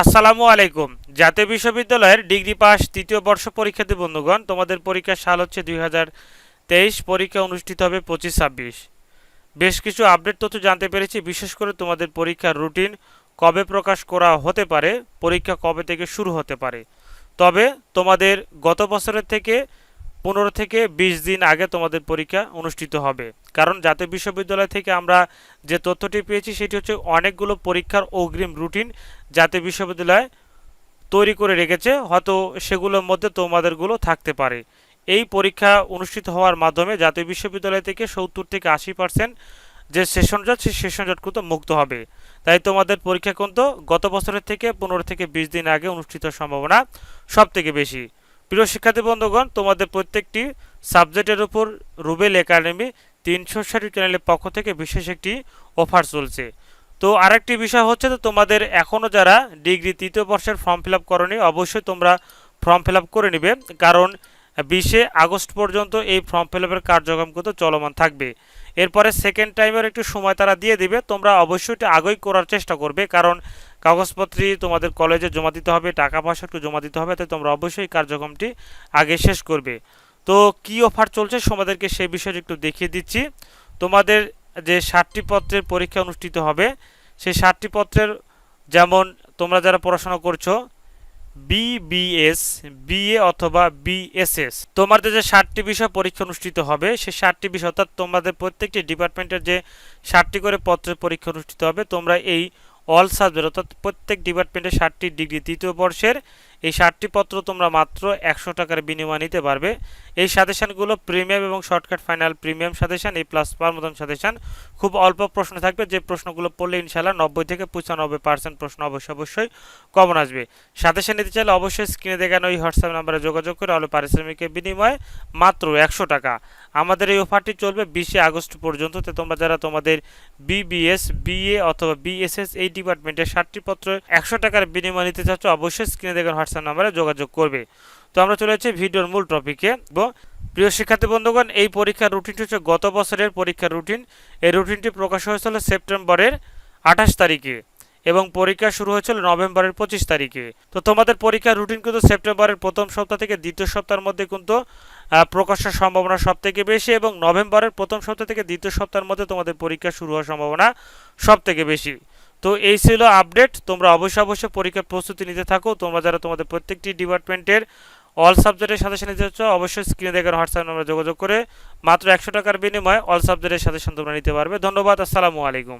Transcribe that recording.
আসসালামু আলাইকুম। জাতীয় বিশ্ববিদ্যালয়ের ডিগ্রি পাস তৃতীয় বর্ষ পরীক্ষার্থী বন্ধুগণ, তোমাদের পরীক্ষার সাল হচ্ছে দুই হাজার তেইশ, পরীক্ষা অনুষ্ঠিত হবে পঁচিশ ছাব্বিশ। বেশ কিছু আপডেট তথ্য জানতে পেরেছি, বিশেষ করে তোমাদের পরীক্ষার রুটিন কবে প্রকাশ করা হতে পারে, পরীক্ষা কবে থেকে শুরু হতে পারে। তবে তোমাদের গত বছরের থেকে পনেরো থেকে বিশ দিন আগে তোমাদের পরীক্ষা অনুষ্ঠিত হবে। কারণ জাতীয় বিশ্ববিদ্যালয় থেকে আমরা যে তথ্যটি পেয়েছি, সেটি হচ্ছে অনেকগুলো পরীক্ষার অগ্রিম রুটিন জাতীয় বিশ্ববিদ্যালয় তৈরি করে রেখেছে, হয়তো সেগুলোর মধ্যে তোমাদেরগুলো থাকতে পারে। এই পরীক্ষা অনুষ্ঠিত হওয়ার মাধ্যমে জাতীয় বিশ্ববিদ্যালয় থেকে সত্তর থেকে আশি পার্সেন্ট যে সেশন জট সেই সেশন জট কিন্তু মুক্ত হবে। তাই তোমাদের পরীক্ষা কিন্তু গত বছরের থেকে পনেরো থেকে বিশ দিন আগে অনুষ্ঠিত সম্ভাবনা সব থেকে বেশি। প্রিয় শিক্ষার্থী বন্ধুগণ, তোমাদের প্রত্যেকটি সাবজেক্টের উপর রুবেল একাডেমি তিনশো ষাট চ্যানেলের পক্ষ থেকে বিশেষ একটি অফার চলছে। তো আরেকটি বিষয় হচ্ছে তো তোমাদের এখনও যারা ডিগ্রি তৃতীয় বর্ষের ফর্ম ফিল আপ করনি, অবশ্যই তোমরা ফর্ম ফিল আপ করে নিবে, কারণ বিশে আগস্ট পর্যন্ত এই ফর্ম ফিল আপের কার্যক্রম কিন্তু চলমান থাকবে। এরপরে সেকেন্ড টাইমের একটু সময় তারা দিয়ে দিবে, তোমরা অবশ্যই এটা আগেই করার চেষ্টা করবে, কারণ কাগজপত্রই তোমাদের কলেজে জমা দিতে হবে, টাকা পয়সা একটু জমা দিতে হবে, তাই তোমরা অবশ্যই কার্যক্রমটি আগে শেষ করবে। তো কি অফার চলছে তোমাদেরকে সেই বিষয়টি একটু দেখিয়ে দিচ্ছি। তোমাদের যে ষাটটি পত্রের পরীক্ষা অনুষ্ঠিত হবে, সেই ষাটটি পত্রের যেমন তোমরা যারা পড়াশোনা করছ বিবিএস বিএ অথবা বিএসএস তোমাদের যে ষাটটি বিষয় পরীক্ষা অনুষ্ঠিত হবে, সেই ষাটটি বিষয় অর্থাৎ তোমাদের প্রত্যেকটি ডিপার্টমেন্টের যে ষাটটি করে পত্রের পরীক্ষা অনুষ্ঠিত হবে, তোমরা এই অল সাবজেক্ট অর্থাৎ প্রত্যেক ডিপার্টমেন্টে ষাটটি ডিগ্রি তৃতীয় বর্ষের এই ষাটটি পত্র তোমরা মাত্র একশো টাকার বিনিময় নিতে পারবে। এই সাজেশানগুলো প্রিমিয়াম এবং শর্টকাট ফাইনাল প্রিমিয়াম সাজেশান, এই প্লাস মতন সাজেশান। খুব অল্প প্রশ্ন থাকবে, যে প্রশ্নগুলো পড়লে ইনশাল্লাহ নব্বই থেকে পঁচানব্বই পার্সেন্ট প্রশ্ন অবশ্যই অবশ্যই কমন আসবে। সাজেশান নিতে চাইলে অবশ্যই স্ক্রিনে দেখানো এই হোয়াটসঅ্যাপ নাম্বারে যোগাযোগ করে আলো পারিশ্রমিকের বিনিময়ে মাত্র একশো টাকা। আমাদের এই অফারটি চলবে বিশে আগস্ট পর্যন্ত। তো তোমরা যারা তোমাদের বিবিএস, বিএ অথবা বিএসএস এই ডিপার্টমেন্টের ষাটটি পত্র একশো টাকার বিনিময় নিতে চাচ্ছ, অবশ্যই স্ক্রিনে দেখানো হোয়াটসঅ্যাপ নাম্বারে যোগাযোগ করবে। তো আমরা চলে যাচ্ছি ভিডিওর মূল টপিকে প্রিয় শিক্ষার্থী বন্ধুগণ, এই পরীক্ষার রুটিনটি হচ্ছে গত বছরের পরীক্ষার রুটিন এই রুটিনটি প্রকাশ হয়েছিল সেপ্টেম্বরের আঠাশ তারিখে এবং পরীক্ষা শুরু হয়েছিল নভেম্বরের পঁচিশ তারিখে। তো তোমাদের পরীক্ষার রুটিন কিন্তু সেপ্টেম্বরের প্রথম সপ্তাহ থেকে দ্বিতীয় সপ্তাহের মধ্যে কিন্তু প্রকাশের সম্ভাবনা সব থেকে বেশি এবং নভেম্বরের প্রথম সপ্তাহ থেকে দ্বিতীয় সপ্তাহের মধ্যে তোমাদের পরীক্ষা শুরু হওয়ার সম্ভাবনা সব থেকে বেশি। তো এই ছিল আপডেট। তোমরা অবশ্যই অবশ্যই পরীক্ষার প্রস্তুতি নিতে থাকো। তোমরা যারা তোমাদের প্রত্যেকটি ডিপার্টমেন্টের অল সাবজেক্টের সাথে সাথে নিতে চাচ্ছ, অবশ্যই স্ক্রিনে দেখার হোয়াটসঅ্যাপ নম্বরে যোগাযোগ করে। মাত্র একশো টাকার বিনিময়ে অল সাবজেক্টের সাথে তোমরা নিতে পারবে। ধন্যবাদ। আসসালামু আলাইকুম।